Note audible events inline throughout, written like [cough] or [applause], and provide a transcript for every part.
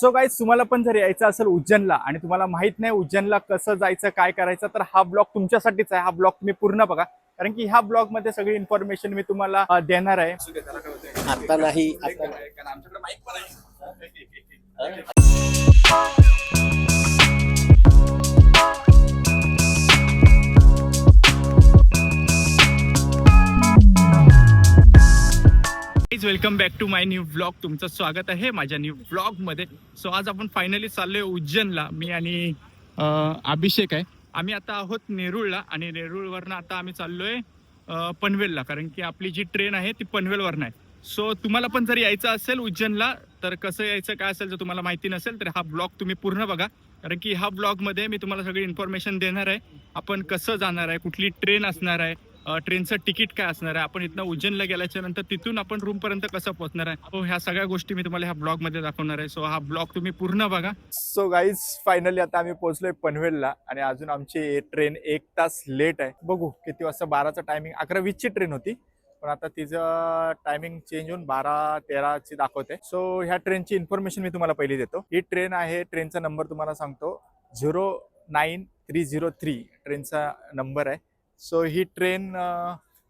So guys तुम्हाला पण जर यायचं असेल उज्जैनला आणि तुम्हाला माहीत नाही उज्जैनला कसं जायचं काय करायचं तर हा ब्लॉग तुमच्यासाठीच आहे. हा ब्लॉग तुम्ही पूर्ण बघा. कारण की ह्या ब्लॉगमध्ये सगळी इन्फॉर्मेशन मी तुम्हाला देणार आहे. आता नाही आता welcome back to my new blog तुमचं स्वागत आहे माझ्या न्यू ब्लॉगमध्ये. सो आज आपण फायनली चाललोय उज्जैनला. मी आणि अभिषेक आहे. आम्ही आता आहोत नेरूळला आणि नेरूळवरनं आता आम्ही चाललोय पनवेलला. कारण की आपली जी ट्रेन आहे ती पनवेलवरनं आहे. सो तुम्हाला पण जर यायचं असेल उज्जैनला तर कसं यायचं काय असेल जर तुम्हाला माहिती नसेल तर हा ब्लॉग तुम्ही पूर्ण बघा. कारण की ह्या ब्लॉगमध्ये मी तुम्हाला सगळी इन्फॉर्मेशन देणार आहे. आपण कसं जाणार आहे कुठली ट्रेन असणार आहे ट्रेनचं तिकीट काय असणार आहे? आपण इथनं उज्जैनला गेल्याच्यानंतर तिथून आपण रूमपर्यंत कसं पोहोचणार आहे? हो ह्या सगळ्या गोष्टी मी तुम्हाला ह्या ब्लॉगमध्ये दाखवणार आहे. सो हा ब्लॉग तुम्ही पूर्ण बघा. सो गाईज फायनली आता आम्ही पोहोचलोय पनवेलला आणि अजून आमची ट्रेन एक तास लेट आहे. बघू किती वाजता बाराचं टायमिंग अकरा वीसची ट्रेन होती पण आता तिचं टायमिंग चेंज होऊन बारा तेराची दाखवते. सो ह्या ट्रेनची इन्फॉर्मेशन मी तुम्हाला पहिली देतो. ही ट्रेन आहे ट्रेनचा नंबर तुम्हाला सांगतो. Zero nine three zero three ट्रेनचा नंबर आहे. सो ही ट्रेन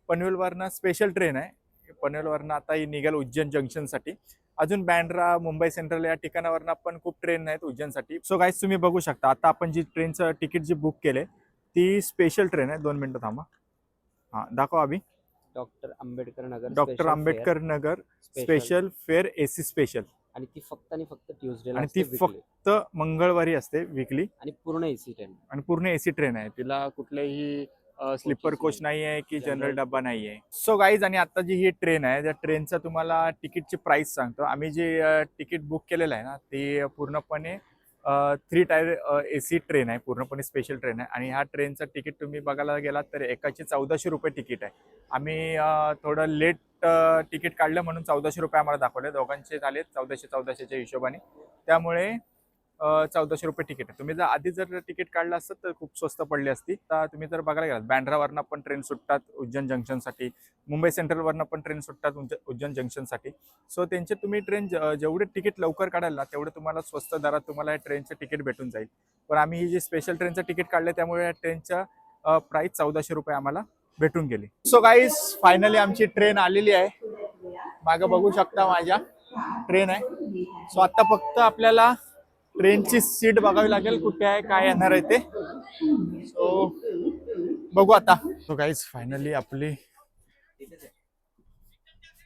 पनवेलवरनं स्पेशल ट्रेन आहे. पनवेलवरनं आता ही निघेल उज्जैन जंक्शनसाठी अजून बँड्रा मुंबई सेंट्रल या ठिकाणावरनं पण खूप ट्रेन आहेत उज्जैनसाठी. सो गाईज तुम्ही बघू शकता. आता आपण जी ट्रेनचं तिकीट जी बुक केले ती स्पेशल ट्रेन आहे. दोन मिनटं थांबा. हां दाखवा Abhi. Doctor Ambedkar Nagar doctor Ambedkar Nagar. Special fare A C special आणि ती फक्त आणि फक्त ट्युजडे आणि ती फक्त मंगळवारी असते वीकली आणि पूर्ण एसी ट्रेन आणि पूर्ण एसी ट्रेन आहे तिला कुठल्याही स्लीपर कोच नाही. आहे की जनरल डब्बा नाही आहे. सो गाईज आणि आता जी ही ट्रेन आहे त्या ट्रेनचं तुम्हाला तिकीटची प्राईस सांगतो. आम्ही जे तिकीट बुक केलेलं आहे ना ते पूर्णपणे three tier A C train आहे. पूर्णपणे स्पेशल ट्रेन आहे. आणि ह्या ट्रेनचं तिकीट तुम्ही बघायला गेलात तर एकाचे चौदाशे रुपये तिकीट आहे. आम्ही थोडं लेट तिकीट काढलं म्हणून चौदाशे रुपये आम्हाला दाखवले. दोघांचे झाले चौदाशे चौदाशेच्या हिशोबाने. त्यामुळे चौदाशे रुपये तिकीट आहे. तुम्ही जर आधी जर तिकीट काढलं असतं तर खूप स्वस्त पडली असती. तर तुम्ही जर बघायला गेलात बँड्रावरनं पण ट्रेन सुटतात उज्जैन जंक्शनसाठी मुंबई सेंट्रलवरनं पण ट्रेन सुटतात उज्जैन जंक्शनसाठी सो त्यांचे तुम्ही ट्रेन जेवढे तिकीट लवकर काढायला तेवढे तुम्हाला स्वस्त दरात तुम्हाला या ट्रेनचं तिकीट भेटून जाईल. पण आम्ही ही जी स्पेशल ट्रेनचं तिकीट काढलं त्यामुळे या ट्रेनच्या प्राईस चौदाशे रुपये आम्हाला भेटून गेली. सो गाईज फायनली आमची ट्रेन आलेली आहे. मागं बघू शकता माझ्या. ट्रेन आहे. सो आता फक्त आपल्याला ट्रेनची सीट बघावी लागेल कुठे आहे काय येणार आहे ते. सो बघू आता. सो गाईज फायनली आपली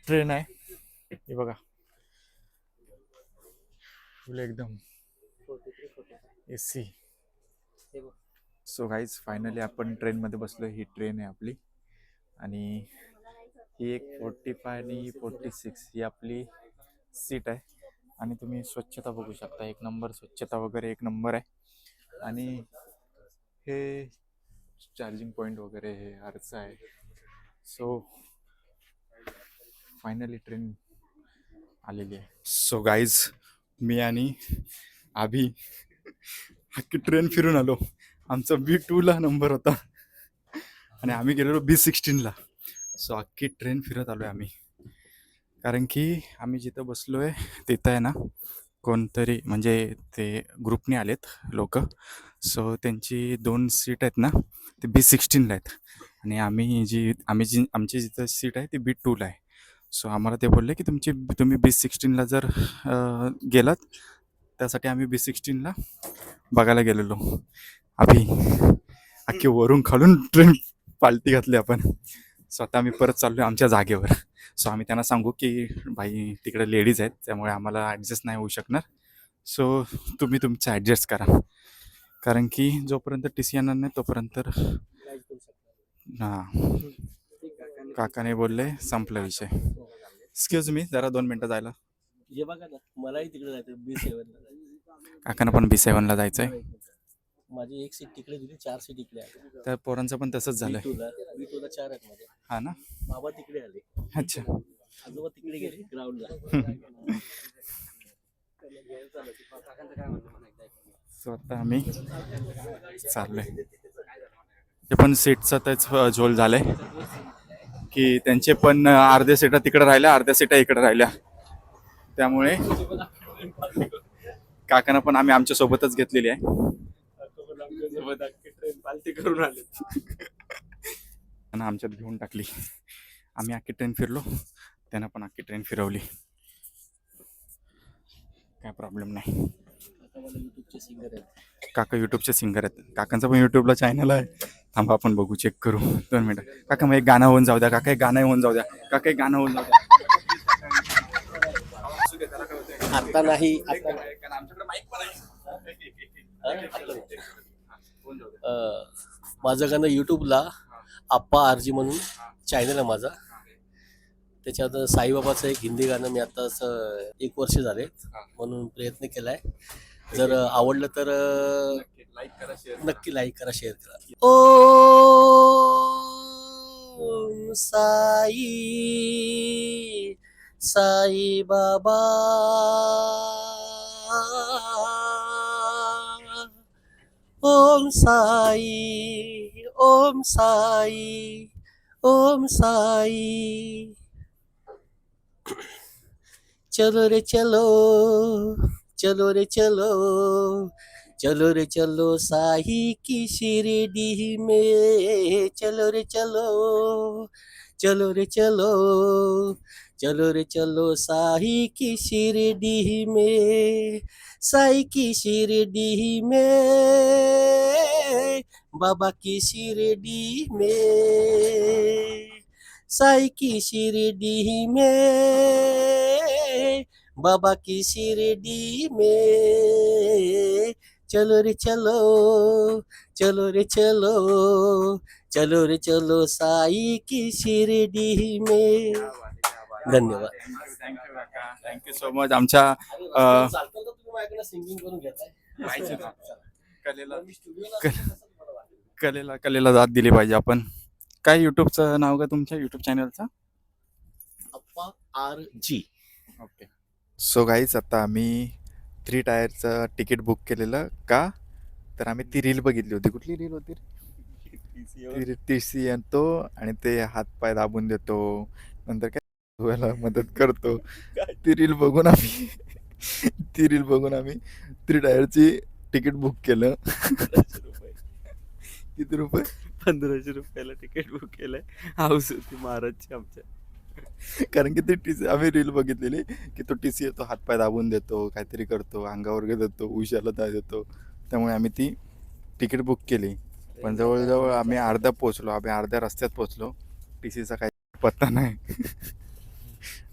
ट्रेन आहे. हे बघा. फुल एकदम A C so guys finally आपण ट्रेनमध्ये बसलो ही ट्रेन आहे आपली. आणि ही एक फोर्टी फाय आणि फोर्टी सिक्स ही आपली सीट आहे. आणि तुम्ही स्वच्छता बघू शकता. एक नंबर स्वच्छता वगैरे एक नंबर आहे. आणि हे चार्जिंग पॉईंट वगैरे हे आरसा आहे. सो फायनली ट्रेन आलेली आहे. सो गाईज मी आणि आभी हक्की ट्रेन फिरून आलो. आमचा बी टूला नंबर होता. आणि आम्ही गेलेलो बी सिक्स्टीनला सो अख्खी ट्रेन फिरत आलो आहे आम्ही. कारण की आम्ही जिथं बसलो आहे तिथं आहे ना कोणतरी म्हणजे ते ग्रुपने आलेत लोक. सो त्यांची दोन सीट आहेत ना ते बी सिक्स्टीनला आहेत. आणि आम्ही जी आम्ही जी आमची जिथं सीट आहे ती बी टूला आहे. सो आम्हाला ते बोलले की तुमची तुम्ही बी सिक्स्टीनला जर गेलात त्यासाठी आम्ही बी सिक्स्टीनला बघायला गेलेलो. आम्ही अख्खी वरून खालून ट्रेन पालटी घातली आपण. सो आता आम्ही परत चाललो आमच्या जागेवर. सो आम्ही त्यांना सांगू की भाई तिकडे लेडीज आहेत त्यामुळे आम्हाला ॲडजस्ट नाही होऊ शकणार. सो तुम्ही तुमचं ॲडजस्ट करा. कारण की जोपर्यंत टी सी येणार नाही तोपर्यंत हां. काकाने बोलले संपला विषय. एक्सक्यूज मी जरा दोन मिनटं जायला. मलाही तिकडे जायचं बी सेवन काकांना पण बी सेवनला जायचं आहे माझी एक सीट तिकडे दिली चार सीट इकडे आली. त्या पोरांचं पण तसंच झालं बी टूला चार आहेत माझे. हा ना? बाबा तिकडे आले. अच्छा. आजोबा तिकडे गेले ग्राउंडला सो आता आम्ही चाललोय. ते पण सीटचा त्याच झोल झालाय. की त्यांचे पण अर्ध्या सीटा तिकडे राहिल्या अर्ध्या सीटा इकडे राहिल्या. त्यामुळे काकांना पण आम्ही आमच्या सोबतच घेतलेली आहे. पालती करून आले. [laughs] त्यांना आमच्यात घेऊन टाकली. आम्ही अख्खी ट्रेन फिरलो. त्यांना पण अख्खी ट्रेन फिरवली. काय प्रॉब्लेम नाही. युट्यूबचे सिंगर आहेत काका युट्यूबचे सिंगर आहेत. काकांचं पण युट्यूबला चॅनल आहे. थांबा आपण बघू चेक करू. दोन मिनिटं काका मग एक गाणं होऊन जाऊ द्या. काका एक गाणं होऊन जाऊ द्या. काका एक गाणं होऊन जाऊ द्या. आता नाही आता अं, माझं गाणं यूट्यूबला आप्पा आरजी म्हणून चॅनल आहे माझा. त्याच्यात साईबाबाचं एक हिंदी गाणं मी आताच एक वर्ष झाले म्हणून प्रयत्न केलाय. जर आवडलं तर लाईक करा शेअर नक्की लाईक करा शेअर करा. ओ साई साई बाबा ओम साई ओम साई ओम साई। चलो रे चलो चलो रे चलो चलो रे चलो साही की शिरडी में। चलो रे चलो चलो रे चलो चलो रे चलो साही की शिरडी में, साई की शिरडी में, बाबा की शिरडी में, साई की शिरडी में, बाबा की शिरडी में। चलो रे चलो चलो रे चलो चलो रे चलो साई की शिरडी में। धन्यवाद. थँक्यू सो मच आमच्या अं. कलेला कलेला कलेला दाद दिली पाहिजे आपण. काय युट्यूबचं नाव का तुमच्या? युट्यूब चॅनलचं? अप्पा आर जी. ओके. सो गाईज आता आम्ही थ्री टायरचं तिकीट बुक केलेलं. का? तर आम्ही ती रील बघितली होती. कुठली रील होती? ती टी सी आणतो आणि ते हातपाय दाबून देतो. नंतर काय? धुवायला मदत करतो. ती रील बघून आम्ही ती रील बघून आम्ही थ्री टायरची तिकीट बुक केलं. किती रुपये? पंधराशे रुपयाला तिकीट बुक केलंय. हाऊस होती महाराजची आमच्या. कारण की ते टी सी आम्ही रील बघितलेली की तो टी सी येतो हातपाय दाबून देतो काहीतरी करतो अंगावर घेत देतो उशाला दा देतो. त्यामुळे आम्ही ती तिकीट बुक केली. पण जवळजवळ आम्ही अर्ध्या पोचलो आम्ही अर्ध्या रस्त्यात पोचलो टी सीचा काही पत्ता नाही.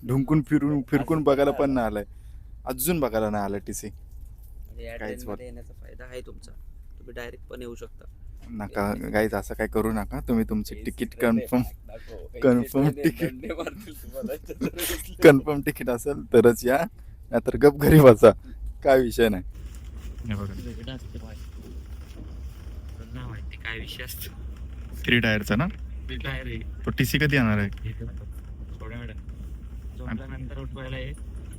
ढुंकून फिरून फिरकून बघायला पण नाही आलाय. अजून बघायला नाही आलं टी सी या काहीच ट्रेनमध्ये येण्याचा फायदा आहे तुमचा. तुम्ही डायरेक्ट पण येऊ शकता. नका गाईज असं काय करू नका. तुम्ही तुमची ticket confirm [laughs] confirm ticket. Confirm ticket असेल तरच या. नाहीतर गप घरी बसा. काय विषय नाही. माहिती. काय विषय असतो. थ्री टायरचा ना? तो टी सी कधी येणार आहे? झोपल्यानंतर उठवायला ये.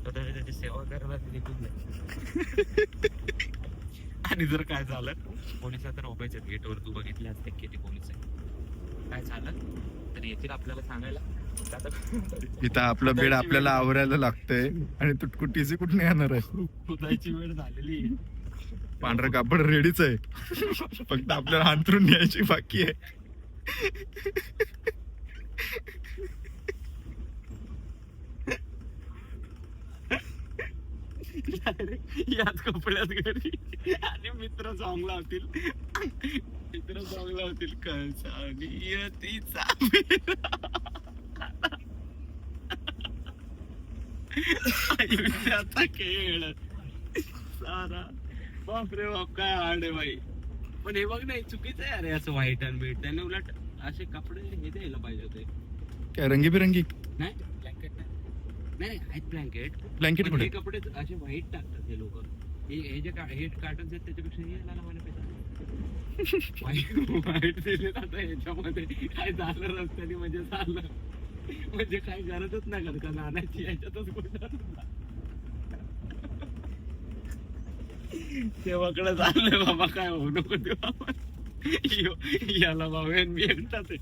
तो तरी त्याची सेवा करायला आणि जर काय झालं पोलीस तर आहेत गेटवर तू बघितले असते किती पोलीस आहे. काय झालं? तर येतील आपल्याला सांगायला. इथं आपलं बेड आपल्याला आवरायला लागतंय आणि तू टी सी कुठे येणार आहे? उदायची वेळ झालेली आहे. पांढरं कापड रेडीच आहे. फक्त आपल्याला अंतरून न्यायची बाकी आहे. याच कपड्यात घरी. आणि मित्र सॉंग लावतील मित्र सॉंग लावतील आयुष्याचा खेळ. सारा. बापरे बाप काय हार्ड आहे बाई. पण हे बघ नाही चुकीचं आहे अरे असं व्हाईट आणि बीट त्याने उलट असे कपडे हे द्यायला पाहिजे होते. काय रंगीबिरंगी? नाही ब्लँकेट नाही. नाही आहेत ब्लँकेट ब्लँकेट पण कुठे? हे कपडे असे व्हाईट टाकतात हे लोक. हे जे का- हे कार्टन्स आहेत त्याच्यापेक्षा हे नाना मला व्हाईट [laughs] दिले आता ह्याच्यामध्ये काय झालं रस्त्याने म्हणजे झालं. म्हणजे काही गरजच नाही करत का नाण्याची याच्यातच कुठं? [laughs] तेव्हाकडे झालंय बाबा काय होऊ नको ते बाबा यो- याला बाबा मी एकटाच आहे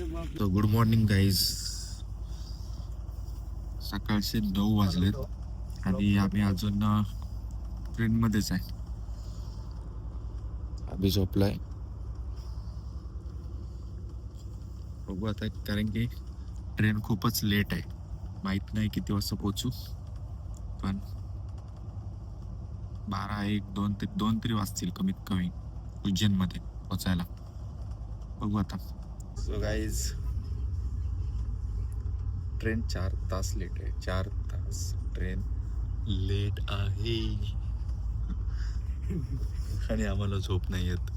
तर गुड मॉर्निंग गाईज सकाळचे नऊ वाजलेत आणि आम्ही अजून ट्रेन मध्येच आहे. अभि झोपलाय. बघू आता कारण की ट्रेन खूपच लेट आहे. माहीत नाही किती वाजता पोहोचू पण बारा एक दोन ते दोन तरी वाजतील कमीत कमी उज्जैनमध्ये पोचायला बघू आता. सो गाईज ट्रेन चार तास लेट आहे. चार तास ट्रेन लेट आहे. आणि आम्हाला झोप नाही येत.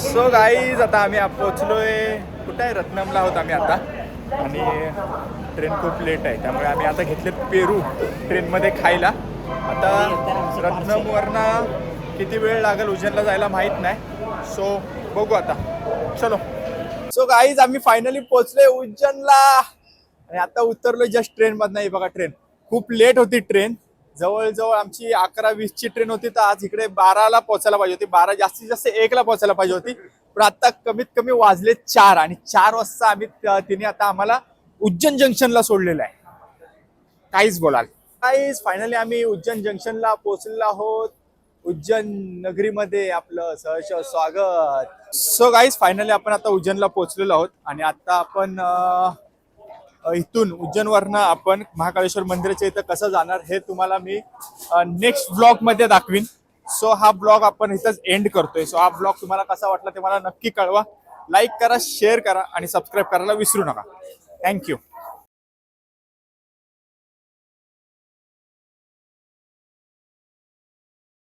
सो गाईज आता आम्ही पोचलोय. कुठे आहे? रत्नमला आहोत आम्ही आता. आणि ट्रेन खूप लेट आहे. त्यामुळे आम्ही आता घेतले पेरू ट्रेनमध्ये खायला. आता रत्नमवरनं किती वेळ लागेल उज्जैनला जायला माहीत नाही. सो बघू आता. चलो. सो गाईज आम्ही फायनली पोचले उज्जैनला. आणि आता उतरलो जस्ट ट्रेन मधनं. बघा ट्रेन खूप लेट होती ट्रेन जवळजवळ आमची अकरा वीसची ट्रेन होती तर आज इकडे बाराला पोहोचायला पाहिजे होती. बारा जास्तीत जास्त एकला पोहोचायला पाहिजे होती. पण आता कमीत कमी वाजले चार आणि चार वाजता आम्ही तिने आता आम्हाला उज्जैन जंक्शनला सोडलेलं आहे. काहीच बोलाल. काहीच फायनली आम्ही उज्जैन जंक्शनला पोहोचलेलो आहोत. उज्जैन नगरीमध्ये आपलं सहर्ष स्वागत. सो गाईज फायनली आपण आता उज्जैनला पोहोचलेलो आहोत आणि आता आपण इथून उज्जैनवरनं आपण महाकाळेश्वर मंदिराच्या इथं कसं जाणार हे तुम्हाला मी नेक्स्ट ब्लॉगमध्ये दाखवीन. सो हा ब्लॉग आपण इथंच एंड करतोय. सो हा ब्लॉग तुम्हाला कसा वाटला ते मला नक्की कळवा. लाईक करा शेअर करा आणि सबस्क्राईब करायला विसरू नका. थँक्यू